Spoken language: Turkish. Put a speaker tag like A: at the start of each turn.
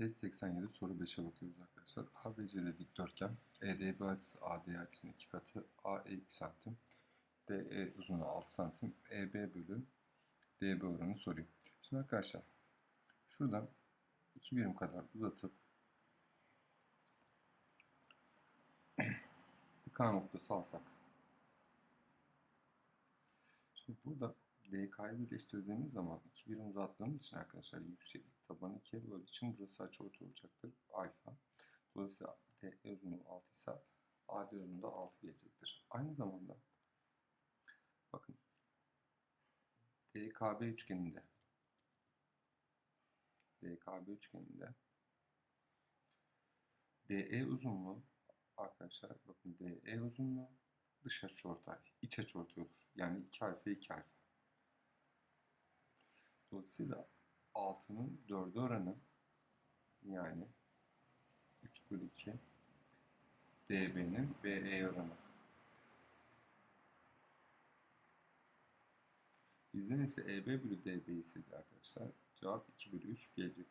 A: Test 87 soru 5'e bakıyoruz arkadaşlar. ABC'de dikdörtgen. EDB açısı AD açısının 2 katı. AE 2 santim. DE uzunluğu 6 santim. EB bölü DB oranı soruyor. Şimdi arkadaşlar şuradan 2 birim kadar uzatıp bir K noktası alsak. Şimdi burada DK'yı birleştirdiğimiz zaman iki birim uzattığımız için arkadaşlar yükseklik tabanı ikiye böldüğü için burası açıortay olacaktır. Alfa. Dolayısıyla DE uzunluğu 6 ise AD uzunluğu da 6 gelecektir. Aynı zamanda bakın DKB üçgeninde DKB üçgeninde DE uzunluğu arkadaşlar bakın DE uzunluğu dış açıortay, iç açıortay olur. Yani 2 alfa 2 alfa. Dolayısıyla 6'nın 4'e oranı yani 3 bölü 2 DB'nin BE oranı. Bizden ise EB bölü DB istedi arkadaşlar. Cevap 2 bölü 3 gelecek.